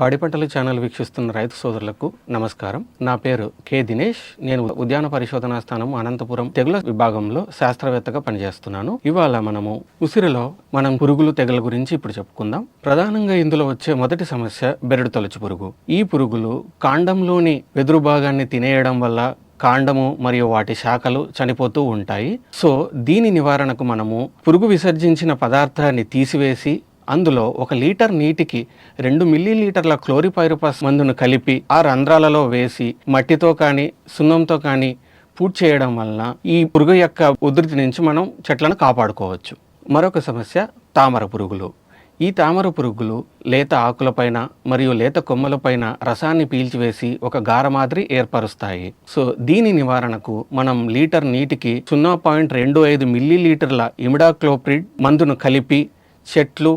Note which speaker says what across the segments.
Speaker 1: పాడి పంటల ఛానల్ వీక్షిస్తున్న రైతు సోదరులకు నమస్కారం. నా పేరు కె దినేష్. నేను ఉద్యాన పరిశోధనా స్థానం అనంతపురం తెగుల విభాగంలో శాస్త్రవేత్తగా పనిచేస్తున్నాను. ఇవాళ మనము ఉసిరిలో మనం పురుగులు తెగుల గురించి ఇప్పుడు చెప్పుకుందాం. ప్రధానంగా ఇందులో వచ్చే మొదటి సమస్య బెరడు తొలచు పురుగు. ఈ పురుగులు కాండంలోని వెదురు భాగాన్ని తినేయడం వల్ల కాండము మరియు వాటి శాఖలు చనిపోతూ ఉంటాయి. సో దీని నివారణకు మనము పురుగు విసర్జించిన పదార్థాన్ని తీసివేసి అందులో ఒక లీటర్ నీటికి రెండు మిల్లీ లీటర్ల క్లోరిపైరపస్ మందును కలిపి ఆ రంధ్రాలలో వేసి మట్టితో కానీ సున్నంతో కానీ పూడ్ చేయడం వలన ఈ పురుగు యొక్క ఉధృతి నుంచి మనం చెట్లను కాపాడుకోవచ్చు. మరొక సమస్య తామర పురుగులు. ఈ తామర పురుగులు లేత ఆకులపైన మరియు లేత కొమ్మలపైన రసాన్ని పీల్చివేసి ఒక గార మాదిరి ఏర్పరుస్తాయి. సో దీని నివారణకు మనం లీటర్ నీటికి సున్నా పాయింట్ రెండు ఐదు మిల్లీ లీటర్ల ఇమిడాక్లోప్రిడ్ మందును కలిపి చెట్లు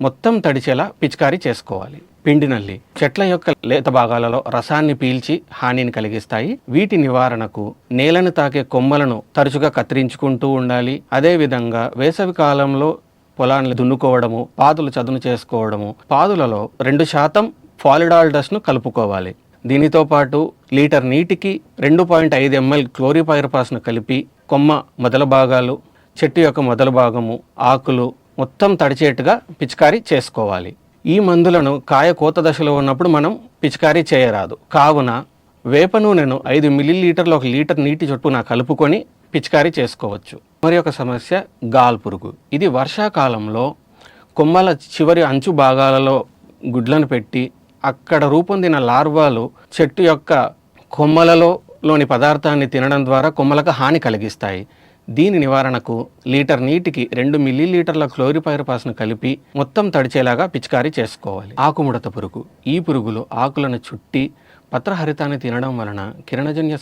Speaker 1: మొత్తం తడిచేలా పిచికారీ చేసుకోవాలి. పిండి నల్లి చెట్ల యొక్క లేత భాగాలలో రసాన్ని పీల్చి హానిని కలిగిస్తాయి. వీటి నివారణకు నేలను తాకే కొమ్మలను తరచుగా కత్తిరించుకుంటూ ఉండాలి. అదేవిధంగా వేసవి కాలంలో పొలాన్ని దున్నుకోవడము పాదులు చదును చేసుకోవడము పాదులలో రెండు శాతం ఫాలిడాల్ డస్ట్ను కలుపుకోవాలి. దీనితో పాటు లీటర్ నీటికి రెండు పాయింట్ ఐదు ఎంఎల్ క్లోరిపైరపాస్ను కలిపి కొమ్మ మొదల భాగాలు చెట్టు యొక్క మొదల భాగము ఆకులు మొత్తం తడిచేట్టుగా పిచికారీ చేసుకోవాలి. ఈ మందులను కాయ కోత దశలో ఉన్నప్పుడు మనం పిచికారీ చేయరాదు. కావున వేప నూనెను ఐదు మిల్లీలీటర్లు ఒక లీటర్ నీటి చొప్పున కలుపుకొని పిచికారీ చేసుకోవచ్చు. మరి ఒక సమస్య గాల్ పురుగు. ఇది వర్షాకాలంలో కొమ్మల చివరి అంచు భాగాలలో గుడ్లను పెట్టి అక్కడ రూపొందిన లార్వాలు చెట్టు యొక్క కొమ్మలలో లోని పదార్థాన్ని తినడం ద్వారా కొమ్మలకు హాని కలిగిస్తాయి. దీని నివారణకు లీటర్ నీటికి రెండు మిల్లీ లీటర్ల క్లోరిపైరపాస్ను కలిపి మొత్తం తడిచేలాగా పిచికారీ చేసుకోవాలి. ఆకుముడత పురుగు. ఈ పురుగులు ఆకులను చుట్టి పత్రహరితాన్ని తినడం వలన కిరణజన్య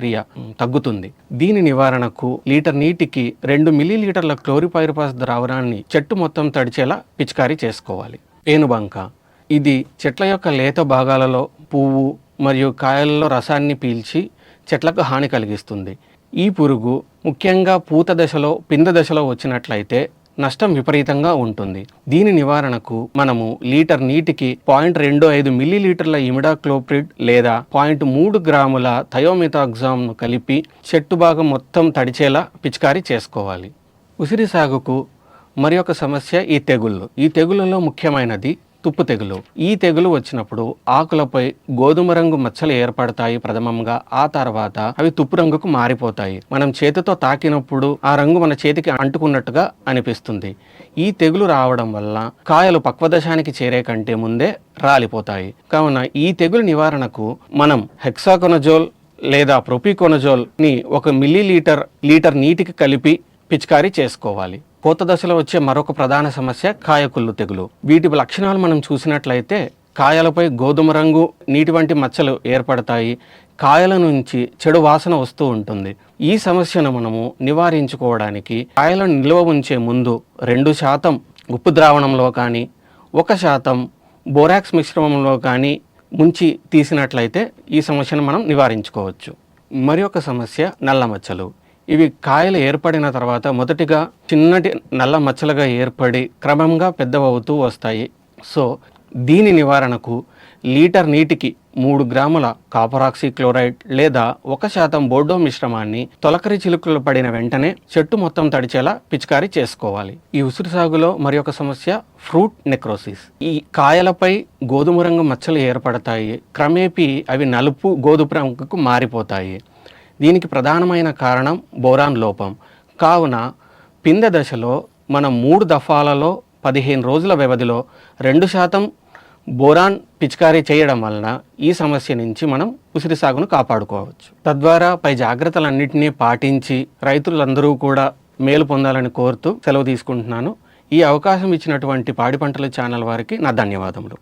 Speaker 1: క్రియ తగ్గుతుంది. దీని నివారణకు లీటర్ నీటికి రెండు మిల్లీ లీటర్ల క్లోరిపైరపాస్ ద్రావణాన్ని చెట్టు మొత్తం తడిచేలా పిచికారీ చేసుకోవాలి. పేనుబంక ఇది చెట్ల యొక్క లేత భాగాలలో పువ్వు మరియు కాయలలో రసాన్ని పీల్చి చెట్లకు హాని కలిగిస్తుంది. ఈ పురుగు ముఖ్యంగా పూత దశలో పింద దశలో వచ్చినట్లయితే నష్టం విపరీతంగా ఉంటుంది. దీని నివారణకు మనము లీటర్ నీటికి పాయింట్ రెండు ఐదు మిల్లీ లీటర్ల ఇమిడాక్లోప్రిడ్ లేదా పాయింట్ మూడు గ్రాముల థయోమితాగ్జామ్ను కలిపి చెట్టు భాగం మొత్తం తడిచేలా పిచికారీ చేసుకోవాలి. ఉసిరి సాగుకు మరి ఒక సమస్య ఈ తెగుళ్ళు. ఈ తెగుళ్ళలో ముఖ్యమైనది తుప్పు తెగులు. ఈ తెగులు వచ్చినప్పుడు ఆకులపై గోధుమ రంగు మచ్చలు ఏర్పడతాయి ప్రథమంగా. ఆ తర్వాత అవి తుప్పు రంగుకు మారిపోతాయి. మనం చేతితో తాకినప్పుడు ఆ రంగు మన చేతికి అంటుకున్నట్టుగా అనిపిస్తుంది. ఈ తెగులు రావడం వల్ల కాయలు పక్వదశానికి చేరే కంటే ముందే రాలిపోతాయి. కావున ఈ తెగులు నివారణకు మనం హెక్సాకొనజోల్ లేదా ప్రొపికొనజోల్ని ఒక మిల్లీ లీటర్ లీటర్ నీటికి కలిపి పిచికారీ చేసుకోవాలి. పూత దశలో వచ్చే మరొక ప్రధాన సమస్య కాయకుళ్ళు తెగులు. వీటి లక్షణాలు మనం చూసినట్లయితే కాయలపై గోధుమ రంగు నీటి వంటి మచ్చలు ఏర్పడతాయి. కాయల నుంచి చెడు వాసన వస్తూ ఉంటుంది. ఈ సమస్యను మనము నివారించుకోవడానికి కాయలను నిల్వ ఉంచే ముందు రెండు శాతం ఉప్పు ద్రావణంలో కానీ ఒక శాతం బోరాక్స్ మిశ్రమంలో కానీ ముంచి తీసినట్లయితే ఈ సమస్యను మనం నివారించుకోవచ్చు. మరి ఒక సమస్య నల్ల మచ్చలు. ఇవి కాయలు ఏర్పడిన తర్వాత మొదటిగా చిన్నటి నల్ల మచ్చలుగా ఏర్పడి క్రమంగా పెద్దవవుతూ వస్తాయి. సో దీని నివారణకు లీటర్ నీటికి మూడు గ్రాముల కాపరాక్సీ క్లోరైడ్ లేదా ఒక శాతం బోర్డో మిశ్రమాన్ని తొలకరి చిలుకలు పడిన వెంటనే చెట్టు మొత్తం తడిచేలా పిచికారీ చేసుకోవాలి. ఈ ఉసిరి సాగులో మరి ఒక సమస్య ఫ్రూట్ నెక్రోసిస్. ఈ కాయలపై గోధుమ రంగు మచ్చలు ఏర్పడతాయి. క్రమేపీ అవి నలుపు గోధుమ రంగుకు మారిపోతాయి. దీనికి ప్రధానమైన కారణం బోరాన్ లోపం. కావున పిందె దశలో మనం మూడు దఫాలలో పదిహేను రోజుల వ్యవధిలో రెండు శాతం బోరాన్ పిచికారీ చేయడం వలన ఈ సమస్య నుంచి మనం ఉసిరి సాగును కాపాడుకోవచ్చు. తద్వారా పై జాగ్రత్తలన్నింటినీ పాటించి రైతులందరూ కూడా మేలు పొందాలని కోరుతూ సెలవు తీసుకుంటున్నాను. ఈ అవకాశం ఇచ్చినటువంటి పాడి పంటల ఛానల్ వారికి నా ధన్యవాదములు.